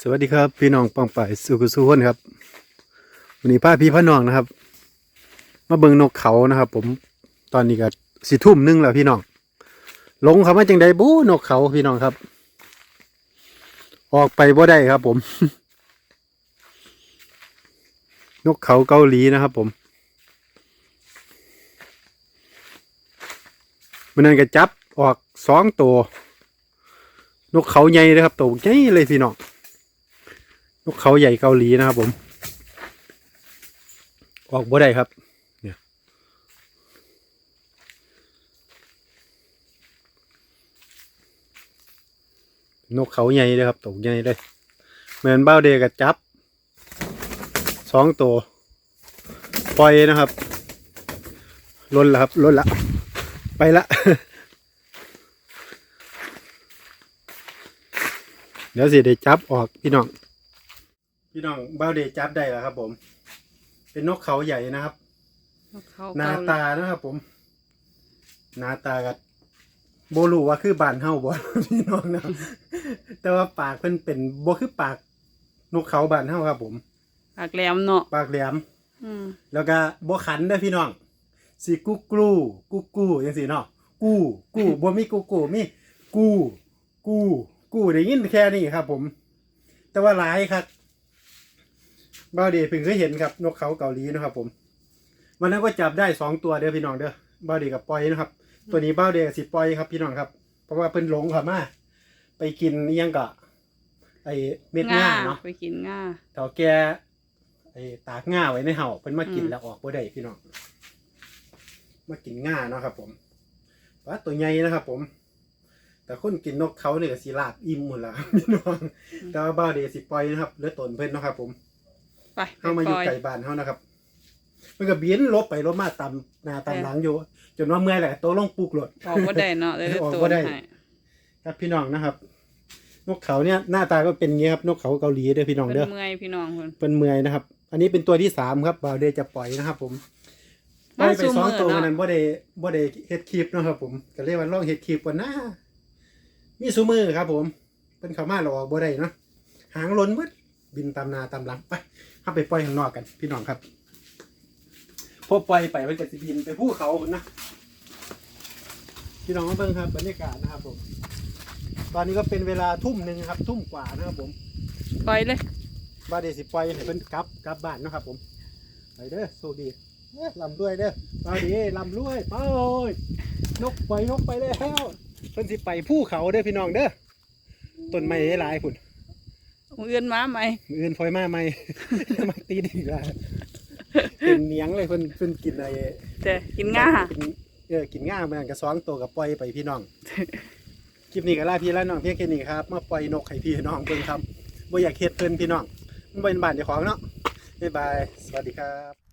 สวัสดีครับพี่น้องปังป่ายสุขุสุขนครับวันนี้พาพี่พ่อน้องนะครับ มาเบิงนกเขานะครับ ผมตอนนี้ก็สี่ทุ่มหนึงแล้วพี่น้องลงเขามาจังใดบู๊นกเขาพี่น้องครับ ออกไปบ่ได้ครับ ผม นกเขาเกาหลีนะครับ ผมมันนั่นก็จับออกสองตัวนกเขาใหญ่เลยครับตัวใหญ่เลยพี่น้อง นกเขาใหญ่เกาหลีนะครับผม ออกบ่ได้ครับเนี่ยนกเขาใหญ่เลยครับตัวใหญ่เลยเหมือนเบ้าเดกับจับสองตัวปล่อยนะครับล้นแล้วครับล้นละ ไปละ เดี๋ยวสิได้จับออกพี่น้อง พี่น้องเบ้าเดจับได้แล้วครับ ผม เป็นนกเขาใหญ่นะครับ เขาหน้าเกาตานะครับผม หน้าตากับโบลูว่าคือบานเฮาบ่ พี่น้องนะครับแต่ว่าปากเพิ่นเป็นบ่คือปากนกเขาบานเฮาครับผม ปากแหลมเนาะปากแหลม อืมแล้วก็บ่ขันเด้อพี่น้องสิกุกกลูกุกกูจังซี่เนาะกู้กู้บ่มีกุกกูมีกู้กู้กู้ได้ยินแค่นี้ครับ ผม แต่ว่าหลายครับ บ่าวเดชเพิ่งเคยเห็นครับนกเขาเกาหลีนะครับ ผมวันนั้นก็จับได้สองตัวเด้อพี่น้องเด้อบ่าวเดชกับปล่อยนะครับ ตัวนี้บ่าวเดชกับสิปล่อยครับพี่น้องครับ เพราะว่าเพิ่นหลงเข้ามาไปกินอิหยังก็ไอเม็ดง่าเนาะไปกินง่าเถาแกไอ้ตากง่าไว้ในเห่าเพิ่นมากินอืมแล้วออกบ่ได้พี่น้องมากินง่าเนาะครับ ผมว่าตัวใหญ่นะครับ ผม แต่คนกินนกเขาเนี่ยก็สิลาบอิ่มหมดแล้วพี่น้องแต่ว่าบ้าวเดยวสิปล่อยนะครับเหลือตนเพิ่นเนาะครับผม ไปเฮามาอยู่ปล่ไกลบ้านเฮานะครับมันก็บินลบไปลบมาตามหน้าตามหลังอยู่ จนว่าเมื่อยแหละตัวลงปลูกหลดออกว่าได้เนาะเลยออกตัวบ่ได้ให้ครับพี่น้องนะครับ นกเขาเนี่ยหน้าตาก็เป็นอย่างงี้ครับนกเขาเกาหลีเด้อพี่น้องเป็นเด้อเมื่อยพี่น้องคนเป็นเมื่อยนะครับ อันนี้เป็นตัวที่สามครับบ่าวเดย์จะปล่อยนะครับ ผมปล่อยไปสองตัวนั้นบ่ได้บ่ได้เฮ็ดคลิปเนาะครับ ผมก็เรียกว่าลองเฮ็ดคลิปก่อนนะมีซูมือครับ ผมเป็นเขามาหรอกบ่ได้เนาะหางล้นมืดบินตามนาตามหลังไป เข้าไปปล่อยข้างนอกกัน พี่น้องครับพอปล่อยไปมันก็สิบินไปภูเขาพุ่นนะพี่น้องมาเบิ่งครับบรรยากาศนะครับผม ตอนนี้ก็เป็นเวลาทุ่มหนึ่งครับ ทุ่มกว่านะครับผมปล่อยเลยว่าเดสิปล่อยให้เพิ่นกลับกลับบ้านเนาะครับ ผมไปเด้อโชคดีเอ้ยลำด้วยเด้อไปดีลำด้วยไปนกปล่อยนกไปแล้วเพิ่นสิไปภูเขาเด้อพี่น้องเด้อต้นไม้หลายๆพุ่น มืออื่นมาไหมมืออื่นพลอยมาใหม่มาตีดีกว่าเป็นเนียงเลยเพิ่นเพิ่นกินอะไรแต่กินง่ากินเออกินง่ามันก็สองตัวกับปล่อยไปพี่น้องคลิปนี้ก็ลาพี่ลาน้องเพียงแค่นี้ครับมาปล่อยนกให้พี่น้องเพิ่นครับบ่อยากเฮ็ดเพิ่นพี่น้องมันเป็นบ้านเจ้าของเนาะบ๊ายบายสวัสดีครับ